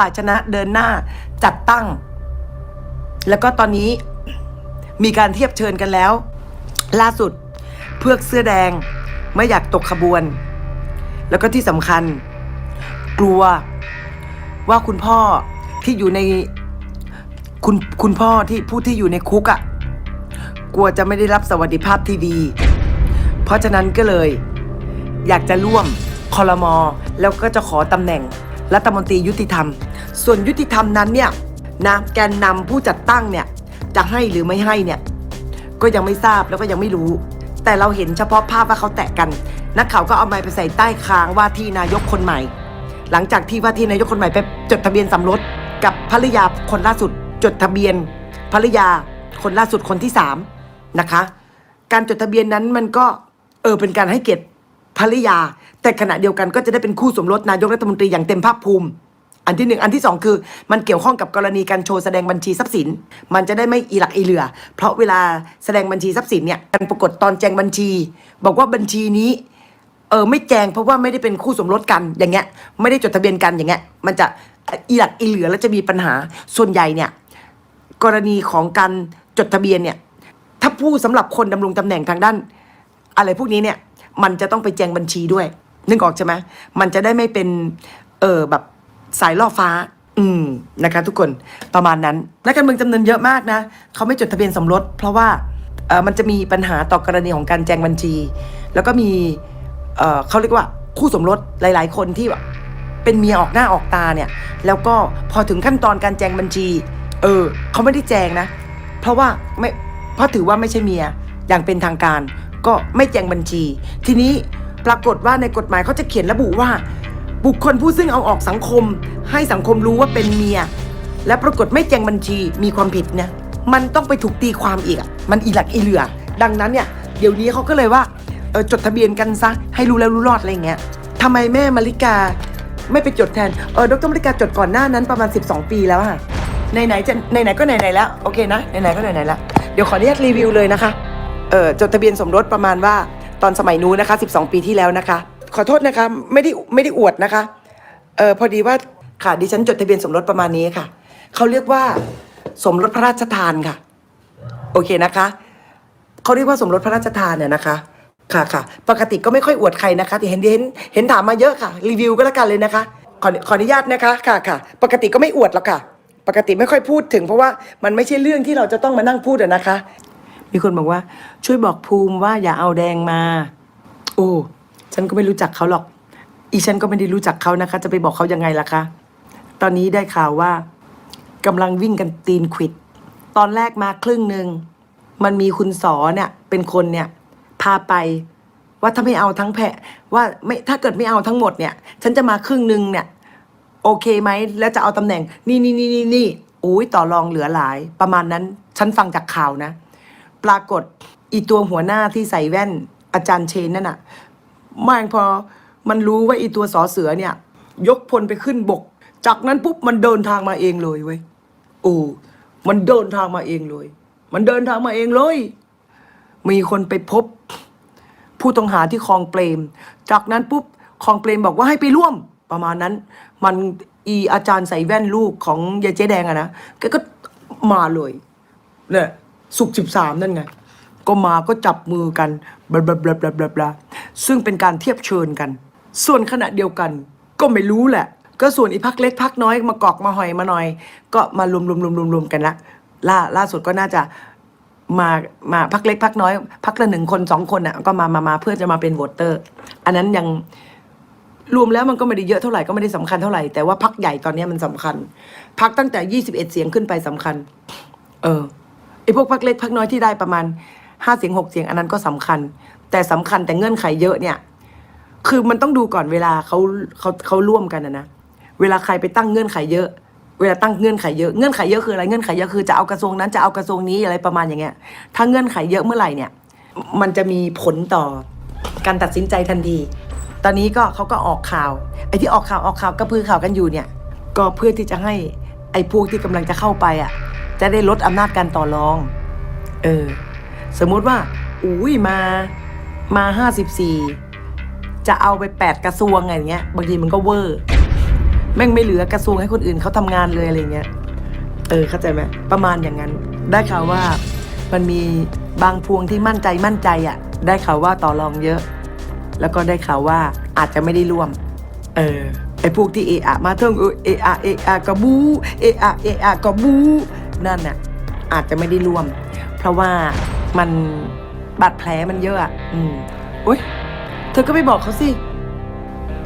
ฝ่ายชนะเดินหน้าจัดตั้ง แล้วก็ตอนนี้มีการเทียบเชิญกันแล้ว ล่าสุดเพือกเสื้อแดงไม่อยากตกขบวน แล้วก็ที่สำคัญ กลัวว่าคุณพ่อที่อยู่ในคุณคุณพ่อที่ผู้ที่อยู่ในคุกอะ่ะ กลัวจะไม่ได้รับสวัสดิภาพที่ดี เพราะฉะนั้นก็เลย อยากจะร่วมคอรมอแล้วก็จะขอตำแหน่ง รัฐมนตรียุติธรรม ส่วนยุติธรรมนั้นเนี่ยนะแกนนำผู้จัดตั้งเนี่ยจะให้หรือไม่ให้เนี่ยก็ยังไม่ทราบแล้วก็ยังไม่รู้ แต่เราเห็นเฉพาะภาพว่าเขาแตะกัน นักข่าวก็เอาไม้ไปใส่ใต้คางว่าที่นายกคนใหม่ หลังจากที่ว่าที่นายกคนใหม่ไปจดทะเบียนสมรสกับภรรยาคนล่าสุด จดทะเบียนภรรยาคนล่าสุดคนที่สามนะคะ การจดทะเบียนนั้นมันก็เออเป็นการให้เกียรติภรรยา แต่ขณะเดียวกันก็จะได้เป็นคู่สมรสนายกรัฐมนตรีอย่างเต็มภาคภูมิ อันที่หนึ่งอันที่สองคือ มันเกี่ยวข้องกับกรณีการโชว์แสดงบัญชีทรัพย์สิน มันจะได้ไม่อีหลักอีเหลือ เพราะเวลาแสดงบัญชีทรัพย์สินเนี่ยการปรากฏตอนแจงบัญชี บอกว่าบัญชีนี้เออไม่แจงเพราะว่าไม่ได้เป็นคู่สมรสกันอย่างเงี้ย ไม่ได้จดทะเบียนกันอย่างเงี้ย มันจะอีหลักอีเหลือแล้วจะมีปัญหาส่วนใหญ่เนี่ย กรณีของการจดทะเบียนเนี่ย ถ้าผู้สำหรับคนดำรงตำแหน่งทางด้าน อะไรพวกนี้เนี่ย มันจะต้องไปแจงบัญชีด้วย นึกออกใช่ไหมมันจะได้ไม่เป็น เออแบบสายล่อฟ้า อืมนะคะ ทุกคนประมาณนั้นนักการเมืองจำนวนเยอะมากนะเขาไม่จดทะเบียนสมรส เพราะว่าเออมันจะมีปัญหาต่อกรณีของการแจงบัญชี แล้วก็มีเออเขาเรียกว่าคู่สมรสหลาย ๆ คนที่แบบเป็นเมียออกหน้าออกตาเนี่ย แล้วก็พอถึงขั้นตอนการแจงบัญชี เออเขาไม่ได้แจงนะ เพราะว่าไม่เพราะถือว่าไม่ใช่เมียอย่างเป็นทางการ ก็ไม่แจงบัญชี ทีนี้ ปรากฏว่าในกฎหมายเขาจะเขียนระบุว่า บุคคลผู้ซึ่งเอาออกสังคม ให้สังคมรู้ว่าเป็นเมีย และปรากฏไม่แจงบัญชีมีความผิดเนี่ยมันต้องไปถูกตีความอีกอะมันอีหลักอีเหลือ ดังนั้นเนี่ยเดี๋ยวนี้เขาก็เลยว่าเออจดทะเบียนกันซะให้รู้แล้วรู้รอดอะไรเงี้ยทำไมแม่มาริกาไม่ไปจดแทน เออดรมาริกาจดก่อนหน้านั้นประมาณ 12 ปีแล้วอะไหนๆจะไหนๆก็ไหนๆแล้วโอเคนะไหนๆก็ไหนๆแล้วเดี๋ยวขออนุญาตรีวิวเลยนะคะ เออจดทะเบียนสมรสประมาณว่า ตอนสมัยนู้นนะคะ 12 ปีที่แล้วนะคะ ขอโทษนะคะไม่ได้ไม่ได้อวดนะคะเออพอดีว่าค่ะดิฉันจดทะเบียนสมรสประมาณนี้ค่ะเขาเรียกว่าสมรสพระราชทานค่ะ โอเคนะคะเขาเรียกว่าสมรสพระราชทานเนี่ยนะคะ ค่ะค่ะปกติก็ไม่ค่อยอวดใครนะคะแต่เห็นเห็นเห็นถามมาเยอะค่ะ รีวิวก็แล้วกันเลยนะคะขอขออนุญาตนะคะค่ะค่ะ ปกติก็ไม่อวดหรอกค่ะ ปกติไม่ค่อยพูดถึง เพราะว่ามันไม่ใช่เรื่องที่เราจะต้องมานั่งพูดอะนะคะ มีคนบอกว่า ช่วยบอกภูมิว่าอย่าเอาแดงมา โอ้ ฉันก็ไม่รู้จักเขาหรอก อีฉันก็ไม่ได้รู้จักเขานะคะ จะไปบอกเขายังไงล่ะคะ ตอนนี้ได้ข่าวว่ากำลังวิ่งกันตีนขวิด ตอนแรกมาครึ่งหนึ่งมันมีคุณสอเนี่ย เป็นคนเนี่ย พาไปว่าถ้าไม่เอาทั้งแพะว่าไม่ถ้าเกิดไม่เอาทั้งหมดเนี่ย ฉันจะมาครึ่งหนึ่งเนี่ย โอเคไหมแล้วจะเอาตำแหน่ง นี่นี่นี่นี่นี่อุ้ยต่อรองเหลือหลาย ประมาณนั้น ฉันฟังจากข่าวนะ ปรากฏอีตัวหัวหน้าที่ใส่แว่นอาจารย์เชนนั่นน่ะไม่พอมันรู้ว่าอีตัวสอเสือเนี่ย ยกพลไปขึ้นบก จากนั้นปุ๊บมันเดินทางมาเองเลยเว้ยโอ้มันเดินทางมาเองเลย มันเดินทางมาเองเลย มีคนไปพบ ผู้ต้องหาที่คลองเปรม จากนั้นปุ๊บคลองเปรมบอกว่าให้ไปร่วม ประมาณนั้น มันอีอาจารย์ใส่แว่นลูกของยายเจ๊แดงอะนะแกก็มาเลยเนี่ย สุกสิบสามนั่นไง ก็มาก็จับมือกันบลาบลาบลาบลาบลาบลาซึ่งเป็นการเทียบเชิญกัน ส่วนขณะเดียวกัน ก็ไม่รู้แหละ ก็ส่วนอีพักเล็กพักน้อยมากอกมาหอยมาหน่อย ก็มารวมรวมรวมรวมรวมกันละล่าล่าสุดก็น่าจะมามาพักเล็กพักน้อย พักละหนึ่งคนสองคนอะก็มามามาเพื่อจะมาเป็นโหวตเตอร์ อันนั้นยังรวมแล้วมันก็ไม่ได้เยอะเท่าไหร่ก็ไม่ได้สำคัญเท่าไหร่แต่ว่าพักใหญ่ตอนนี้มันสำคัญ พักตั้งแต่ยี่สิบเอ็ดเสียงขึ้นไปสำคัญ เออ พวกพักเล็กพักน้อยที่ได้ประมาณห้าเสียงหกเสียงอันนั้นก็สำคัญ แต่สำคัญแต่เงื่อนไขเยอะเนี่ย คือมันต้องดูก่อนเวลาเขาเขาเขาร่วมกันนะนะเวลาใครไปตั้งเงื่อนไขเยอะ เวลาตั้งเงื่อนไขเยอะเงื่อนไขเยอะคืออะไรเงื่อนไขเยอะคือจะเอากระทรวงนั้นจะเอากระทรวงนี้อะไรประมาณอย่างเงี้ย ถ้าเงื่อนไขเยอะเมื่อไหร่เนี่ย มันจะมีผลต่อการตัดสินใจทันที ตอนนี้ก็เขาก็ออกข่าวไอ้ที่ออกข่าวออกข่าวกระพือข่าวกันอยู่เนี่ย ก็เพื่อที่จะให้ไอ้พวกที่กำลังจะเข้าไปอะ จะได้ลดอำนาจการต่อรอง เออ สมมุติว่า อุ้ยมา มาห้าสิบสี่จะเอาไปแปดกระทรวงอะไรเงี้ย บางทีมันก็เวอร์ แม่งไม่เหลือกระทรวงให้คนอื่นเขาทำงานเลยอะไรเงี้ย เออ เข้าใจไหมประมาณอย่างนั้น ได้ข่าวว่ามันมีบางพวงที่มั่นใจมั่นใจอะ ได้ข่าวว่าต่อรองเยอะ แล้วก็ได้ข่าวว่าอาจจะไม่ได้ร่วม เออไอพวกที่เอะอะมาเทิงเออเอะอะเอะอะกบูเอะอะเอะอะกบู นั่นน่ะอาจจะไม่ได้ร่วม เพราะว่ามันบาดแผลมันเยอะอะอืมโอ๊ยเธอก็ไม่บอกเขาสิ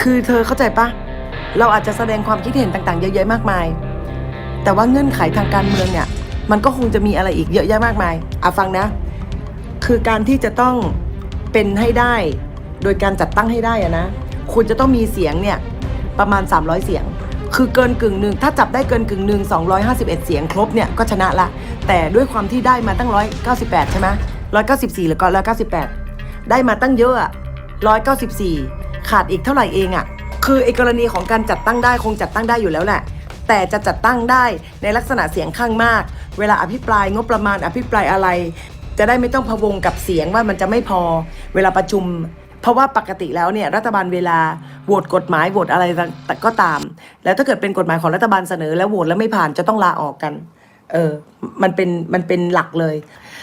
คือเธอเข้าใจปะเราอาจจะแสดงความคิดเห็นต่างๆ เยอะแยะมากมาย แต่ว่าเงื่อนไขทางการเมืองเนี่ย มันก็คงจะมีอะไรอีกเยอะแยะมากมายอะฟังนะ คือการที่จะต้องเป็นให้ได้ โดยการจัดตั้งให้ได้อะนะ คุณจะต้องมีเสียงเนี่ยประมาณ 300 เสียง คือเกินกึ่งหนึ่งถ้าจับได้เกินกึ่งหนึ่ง251 เสียงครบเนี่ยก็ชนะละ แต่ด้วยความที่ได้มาตั้ง 198 ใช่ไหม194 หรือก็198 ได้มาตั้งเยอะอะ194 ขาดอีกเท่าไหร่เองอะคือไอ้กรณีของการจัดตั้งได้คงจัดตั้งได้อยู่แล้วแหละ แต่จะจัดตั้งได้ในลักษณะเสียงข้างมาก เวลาอภิปรายงบประมาณอภิปรายอะไร จะได้ไม่ต้องพะวงกับเสียงว่ามันจะไม่พอ เวลาประชุม เพราะว่าปกติแล้วเนี่ยรัฐบาลเวลาโหวตกฎหมายโหวตอะไรต่ก็ตาม แล้วถ้าเกิดเป็นกฎหมายของรัฐบาลเสนอ แล้วโหวตแล้วไม่ผ่านจะต้องลาออกกัน เออมันเป็นมันเป็นหลักเลย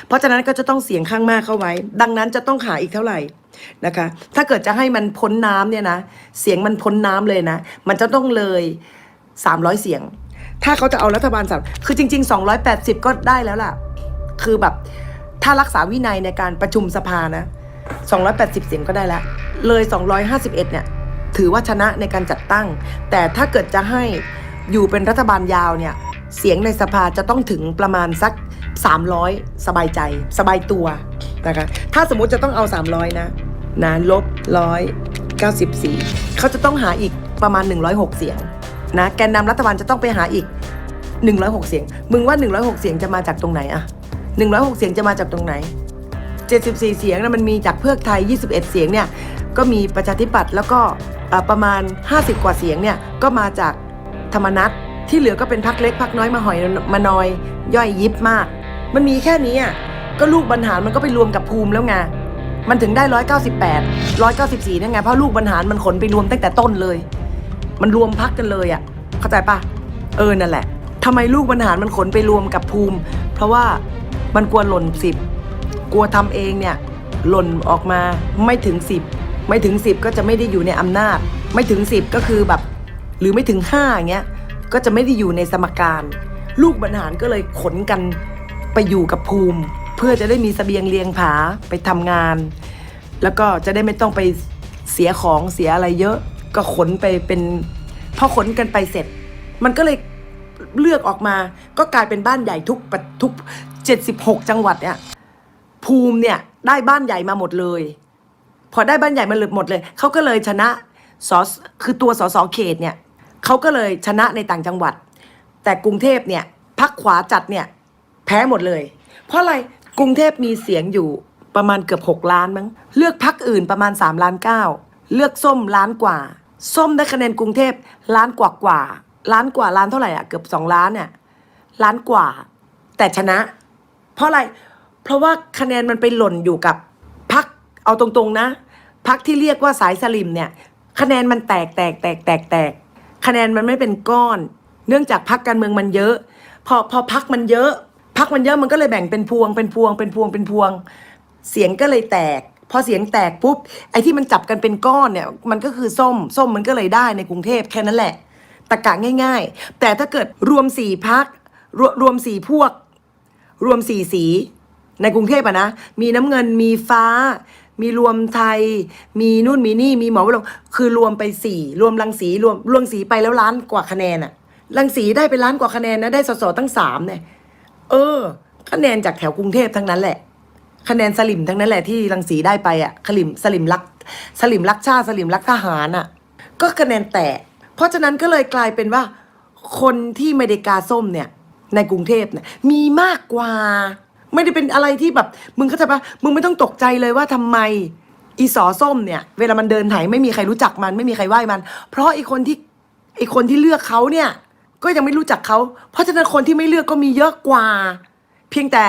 เพราะฉะนั้นก็จะต้องเสียงข้างมากเข้าไว้ ดังนั้นจะต้องหาอีกเท่าไหร่นะคะ ถ้าเกิดจะให้มันพ้นน้ำเนี่ยนะเสียงมันพ้นน้ำเลยนะ มันจะต้องเลย 300 เสียง ถ้าเขาจะเอารัฐบาลสามคือจริง ๆ 280 ก็ได้แล้วล่ะ คือแบบถ้ารักษาวินัยในการประชุมสภานะ 280 เสียงก็ได้แล้วเลย 251 เนี่ย ถือว่าชนะในการจัดตั้ง แต่ถ้าเกิดจะให้อยู่เป็นรัฐบาลยาวเนี่ย เสียงในสภาจะต้องถึงประมาณสัก 300 สบายใจ สบายตัวนะคะ ถ้าสมมุติจะต้องเอา 300 นะ นะลบร้อยเก้าสิบสี่เขาจะต้องหาอีกประมาณ 106 เสียงนะ แกนนำรัฐบาลจะต้องไปหาอีก 106 เสียง มึงว่า 106 เสียงจะมาจากตรงไหนอะ106 เสียงจะมาจากตรงไหน 74 เสียงนะมันมีจากเพื่อไทย 21 เสียงเนี่ยก็มีประชาธิปัตย์แล้วก็ประมาณ 50 กว่าเสียงเนี่ยก็มาจากธรรมนัตที่เหลือก็เป็นพักเล็กพักน้อยมาหอยมานอยย่อยยิบมาก มันมีแค่นี้อะก็ลูกบรรหารมันก็ไปรวมกับภูมิแล้วไงมันถึงได้ 198 194นั่นไงเพราะลูกบรรหารมันขนไปรวมตั้งแต่ต้นเลย มันรวมพักกันเลยอะเข้าใจปะเออนั่นแหละทำไมลูกบรรหารมันขนไปรวมกับภูมิ เพราะว่ามันกลัวหล่นสิบ กลัวทำเองเนี่ยหล่นออกมาไม่ถึงสิบไม่ถึงสิบก็จะไม่ได้อยู่ในอำนาจ ไม่ถึงสิบก็คือแบบ หรือไม่ถึงห้าอย่างเงี้ยก็จะไม่ได้อยู่ในสมการ ลูกบรรหารก็เลยขนกันไปอยู่กับภูมิ เพื่อจะได้มีเสบียงเลียงผาไปทำงาน แล้วก็จะได้ไม่ต้องไปเสียของเสียอะไรเยอะ ก็ขนไปเป็นพอขนกันไปเสร็จ มันก็เลยเลือกออกมาก็กลายเป็นบ้านใหญ่ทุกทุก 76 จังหวัดเนี่ย ภูมิเนี่ยได้บ้านใหญ่มาหมดเลย พอได้บ้านใหญ่มาหมดเลย เขาก็เลยชนะสอคือตัวสสเขตเนี่ยเขาก็เลยชนะในต่างจังหวัด แต่กรุงเทพเนี่ยพักขวาจัดเนี่ยแพ้หมดเลย เพราะอะไรกรุงเทพมีเสียงอยู่ประมาณเกือบ 6 ล้านมั้งเลือกพักอื่นประมาณ 3 ล้าน 9 เลือกส้มล้านกว่า ส้มได้คะแนนกรุงเทพล้านกว่ากว่าล้านกว่าล้านเท่าไหร่อะเกือบ 2 ล้านเนี่ยล้านกว่า แต่ชนะ เพราะอะไร เพราะว่าคะแนนมันไปหล่นอยู่กับพักเอาตรงๆนะพักที่เรียกว่าสายสลิมเนี่ย คะแนนมันแตกแตกแตกแตกแตกคะแนนมันไม่เป็นก้อน เนื่องจากพักการเมืองมันเยอะ พอพอพักมันเยอะ พักมันเยอะมันก็เลยแบ่งเป็นพวงเป็นพวงเป็นพวงเป็นพวง เสียงก็เลยแตก พอเสียงแตกปุ๊บไอ้ที่มันจับกันเป็นก้อนเนี่ย มันก็คือส้มส้มมันก็เลยได้ในกรุงเทพแค่นั้นแหละตะกะง่าย ๆ แต่ถ้าเกิดรวมสี่พักรวรวมสี่พวก รวมสี่สี ในกรุงเทพอะนะ มีน้ำเงินมีฟ้า มีรวมไทย มีนู่นมีนี่มีหมอวรงค์คือรวมไปสี่รวมรังสีรวมรวมสีไปแล้วล้านกว่าคะแนนอะรังสีได้ไปล้านกว่าคะแนนนะได้สสตั้งสามเนี่ยเออ คะแนนจากแถวกรุงเทพทั้งนั้นแหละ คะแนนสลิมทั้งนั้นแหละที่รังสีได้ไปอะสลิมสลิมรักสลิมรักชาติสลิมรักทหารอะก็คะแนนแตกเพราะฉะนั้นก็เลยกลายเป็นว่า คนที่ไม่ได้กาส้มเนี่ยในกรุงเทพเนี่ยมีมากกว่า ไม่ได้เป็นอะไรที่แบบ มึงเข้าใจปะมึงไม่ต้องตกใจเลยว่าทำไมอีสอส้มเนี่ย เวลามันเดินไถไม่มีใครรู้จักมัน ไม่มีใครไหว้มัน เพราะไอีคนที่ไอีคนที่เลือกเขาเนี่ย ก็ยังไม่รู้จักเขา เพราะฉะนั้นคนที่ไม่เลือกก็มีเยอะกว่า เพียงแต่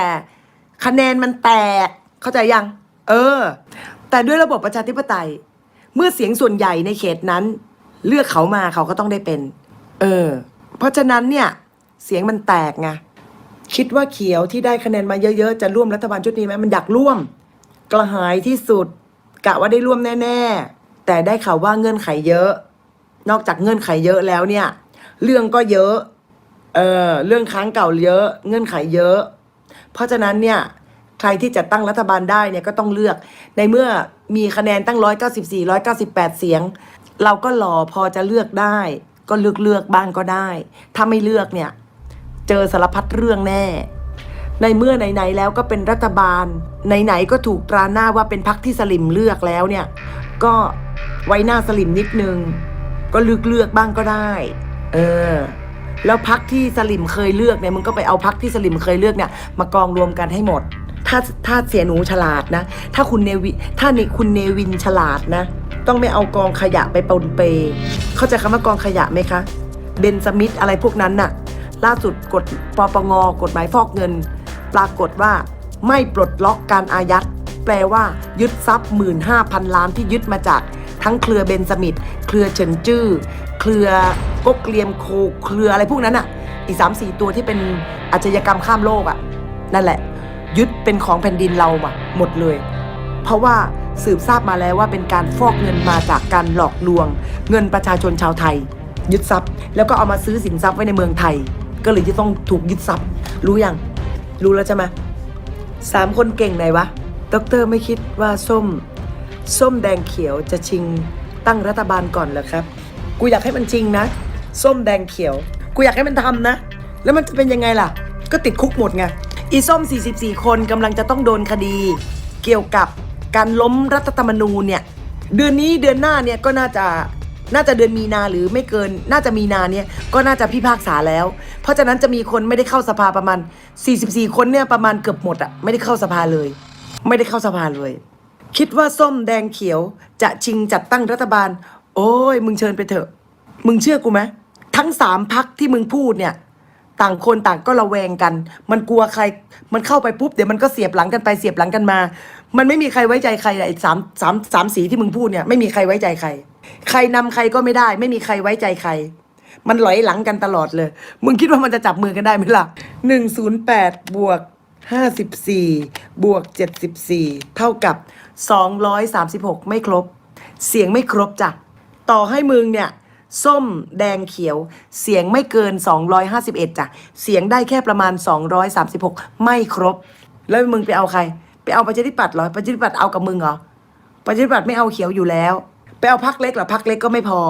คะแนนมันแตกเข้าใจยัง เออ แต่ด้วยระบบประชาธิปไตย เมื่อเสียงส่วนใหญ่ในเขตนั้น เลือกเขามาเขาก็ต้องได้เป็น เออ เพราะฉะนั้นเนี่ย เสียงมันแตกไง คิดว่าเขียวที่ได้คะแนนมาเยอะๆ จะร่วมรัฐบาลชุดนี้ไหมมันอยากร่วม กระหายที่สุด กะว่าได้ร่วมแน่ๆ แต่ได้ข่าวว่าเงื่อนไขเยอะ นอกจากเงื่อนไขเยอะแล้วเนี่ย เรื่องก็เยอะเออเรื่องค้างเก่าเยอะ เงื่อนไขเยอะ เพราะฉะนั้นเนี่ยใครที่จะตั้งรัฐบาลได้เนี่ยก็ต้องเลือก ในเมื่อมีคะแนนตั้ง 194 198 เสียง เราก็หล่อพอจะเลือกได้ ก็เลือกเลือกบ้างก็ได้ ถ้าไม่เลือกเนี่ย เจอสารพัดเรื่องแน่ ในเมื่อไหนๆแล้วก็เป็นรัฐบาล ไหนๆก็ถูกตราหน้าว่าเป็นพักที่สลิมเลือกแล้วเนี่ย ก็ไว้หน้าสลิมนิดนึง ก็เลือกเลือกบ้างก็ได้ เออ แล้วพักที่สลิมเคยเลือกเนี่ยมึงก็ไปเอาพักที่สลิมเคยเลือกเนี่ย มากองรวมกันให้หมด ถ้าถ้าเสียหนูฉลาดนะ ถ้าคุณเนวิถ้าในคุณเนวินฉลาดนะ ต้องไม่เอากองขยะไปปนเป เข้าใจคำว่ากองขยะไหมคะเบนสมิธอะไรพวกนั้นน่ะ ล่าสุดกฎปปงกฎหมายฟอกเงิน ปรากฏว่าไม่ปลดล็อกการอายัด แปลว่า ยึดทรัพย์ 15,000 ล้านที่ยึดมาจาก ทั้งเครือเบนสมิธเครือเฉินจื้อเครือก๊กเกลียมโคเครืออะไรพวกนั้นอะ อีก 3 4 ตัวที่เป็นอาชญากรรมข้ามโลกอะ นั่นแหละ ยึดเป็นของแผ่นดินเรามาหมดเลย เพราะว่าสืบทราบมาแล้วว่าเป็นการฟอกเงินมาจากการหลอกลวง เงินประชาชนชาวไทย ยึดทรัพย์ แล้วก็เอามาซื้อสินทรัพย์ไว้ในเมืองไทย ก็เลยจะต้องถูกยึดทรัพย์ รู้ยัง รู้แล้วใช่ไหมสามคนเก่งไหนวะดอกเตอรไม่คิดว่าส้ม ส้มแดงเขียวจะชิงตั้งรัฐบาลก่อนเหรอครับ กูอยากให้มันจริงนะ ส้มแดงเขียว กูอยากให้มันทำนะ แล้วมันจะเป็นยังไงล่ะ ก็ติดคุกหมดไง อีส้ม 44 คนกำลังจะต้องโดนคดี เกี่ยวกับการล้มรัฐธรรมนูญเนี่ย เดือนนี้เดือนหน้าเนี่ยก็น่าจะ น่าจะเดือนมีนาหรือไม่เกิน น่าจะมีนาเนี่ยก็น่าจะพิพากษาแล้ว เพราะฉะนั้นจะมีคนไม่ได้เข้าสภาประมาณ 44 คนเนี่ยประมาณเกือบหมดอะไม่ได้เข้าสภาเลย ไม่ได้เข้าสภาเลย คิดว่าส้มแดงเขียวจะชิงจัดตั้งรัฐบาล โอ้ยมึงเชิญไปเถอะ มึงเชื่อกูไหมทั้งสามพักที่มึงพูดเนี่ยต่างคนต่างก็ระแวงกัน มันกลัวใคร มันเข้าไปปุ๊บเดี๋ยวมันก็เสียบหลังกันไปเสียบหลังกันมา มันไม่มีใครไว้ใจใครอะไอ้สามสามสามสีที่มึงพูดเนี่ยไม่มีใครไว้ใจใคร ใครนำใครก็ไม่ได้ ไม่มีใครไว้ใจใคร มันหลอยหลังกันตลอดเลย มึงคิดว่ามันจะจับมือกันได้ไหมล่ะหนึ่งศูนย์แปดบวกห้าสิบสี่บวกเจ็ดสิบสี่เท่ากับสองร้อยสามสิบหกไม่ครบ เสียงไม่ครบจ้ะต่อให้มึงเนี่ย ส้มแดงเขียว เสียงไม่เกิน 251จ้ะเสียงได้แค่ประมาณ 236 ไม่ครบ แล้วมึงไปเอาใคร ไปเอาประชาธิปัตย์เหรอประชาธิปัตย์เอากับมึงเหรอประชาธิปัตย์ไม่เอาเขียวอยู่แล้ว ไปเอาพักเล็กเหรอพักเล็กก็ไม่พอ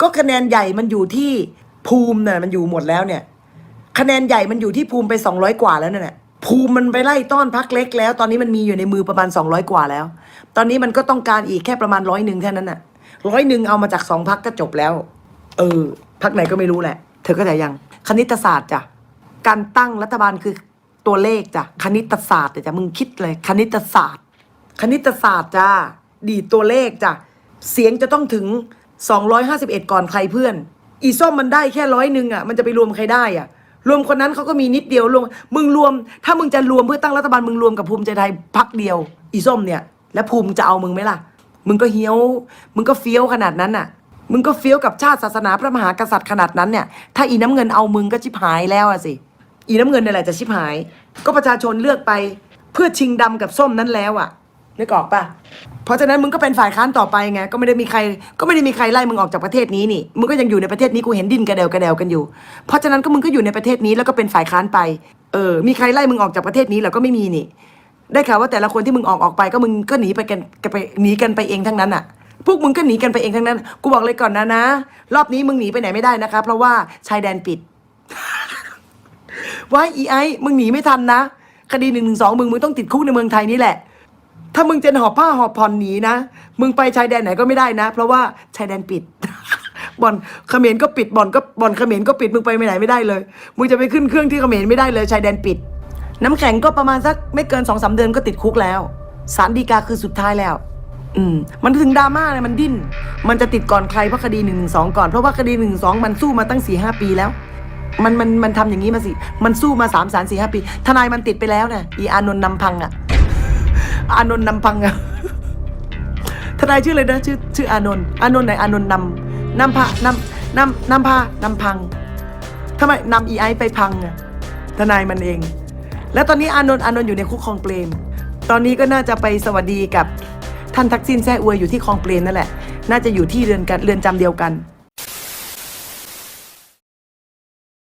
ก็คะแนนใหญ่มันอยู่ที่ภูมิเนี่ยมันอยู่หมดแล้วเนี่ย คะแนนใหญ่มันอยู่ที่ภูมิไป200กว่าแล้วเนั่นแหละภูมิมันไปไล่ต้อนพักเล็กแล้ว ตอนนี้มันมีอยู่ในมือประมาณ200กว่าแล้ว ตอนนี้มันก็ต้องการอีกแค่ประมาณร้อยหนึ่งแค่นั้นน่ะร้อยหนึ่งเอามาจากสองพักก็จบแล้ว เออพักไหนก็ไม่รู้แหละ เธอก็แต่ยัง คณิตศาสตร์จ้ะการตั้งรัฐบาลคือตัวเลขจ้ะคณิตศาสตร์จ้ะมึงคิดเลย คณิตศาสตร์ คณิตศาสตร์จ้าดีตัวเลขจ้ะ เสียงจะต้องถึง 251 ก่อนใครเพื่อน อีส้มมันได้แค่ร้อยหนึ่งอะมันจะไปรวมใครได้อะ รวมคนนั้นเขาก็มีนิดเดียวรวมมึงรวม ถ้ามึงจะรวมเพื่อตั้งรัฐบาลมึงรวมกับภูมิใจไทยพักเดียว อีส้มเนี่ย แล้วภูมิจะเอามึงไหมล่ะ มึงก็เฮี้ยว มึงก็เฟี้ยวขนาดนั้นน่ะ มึงก็เฟี้ยวกับชาติศาสนาพระมหากษัตริย์ขนาดนั้นเนี่ยถ้าอีน้ำเงินเอามึงก็ชิบหายแล้วอะสิอีน้ำเงินนี่แหละจะชิบหาย ก็ประชาชนเลือกไป เพื่อชิงดำกับส้มนั้นแล้วอะ นึกออกปะเพราะฉะนั้นมึงก็เป็นฝ่ายค้านต่อไปไงก็ไม่ได้มีใคร ก็ไม่ได้มีใครไล่มึงออกจากประเทศนี้นี่มึงก็ยังอยู่ในประเทศนี้กูเห็นดินกระเดวกระเดวกันอยู่ เพราะฉะนั้นก็มึงก็อยู่ในประเทศนี้แล้วก็เป็นฝ่ายค้านไปเออมีใครไล่มึงออกจากประเทศนี้เรอก็ไม่มีนี่ได้ข่าวว่าแต่ละคนที่มึงออกออกไปก็มึงก็หนีไปกันไปหนีกันไปเองทั้งนั้นอะพวกมึงก็หนีกันไปเองทั้งนั้น กูบอกเลยก่อนนะนะ รอบนี้มึงหนีไปไหนไม่ได้นะคะ เพราะว่าชายแดนปิดว้ายอีไอมึงหนีไม่ทันนะ คดีหนึ่งหนึ่งสองมึงมึงต้องติดคุกในเมืองไทยนี่แหละ ถ้ามึงจะหอบผ้าหอบผ่อนหนีนะ มึงไปชายแดนไหนก็ไม่ได้นะ เพราะว่าชายแดนปิด บ่อนเขมรก็ปิดบ่อนก็บ่อนเขมรก็ปิดมึงไปไม่ไหนไม่ได้เลย มึงจะไปขึ้นเครื่องที่เขมรไม่ได้เลยชายแดนปิด น้ำแข็งก็ประมาณสักไม่เกินสองสาเดือนก็ติดคุกแล้วสารดีกาคือสุดท้ายแล้ว อืม มันถึงดราม่าเลยมันดิ้น มันจะติดก่อนใครเพราะคดีหนึ่งสองก่อนเพราะว่าคดีหนึ่งสองมันสู้มาตั้งสี่ห้าปีแล้ว มันมันมันทำอย่างนี้มาสิ มันสู้มาสามสารสี่ห้าปี ทนายมันติดไปแล้วนะอีอานนท์นำพังอะ อานนท์นำพังอะทนายชื่ออะไรนะชื่อชื่ออานนท์อานนท์ไหนอานนท์นำนำพะนำนำนำพานำพังทำไมนำอีไอไปพังอะทนายมันเอง แล้วตอนนี้อานนท์อานนท์อยู่ในคุกคลองเปรมตอนนี้ก็น่าจะไปสวัสดีกับท่านทักษิณแซ่อวยอยู่ที่คลองเปรมนั่นแหละ น่าจะอยู่ที่เรือนกันเรือนจำเดียวกัน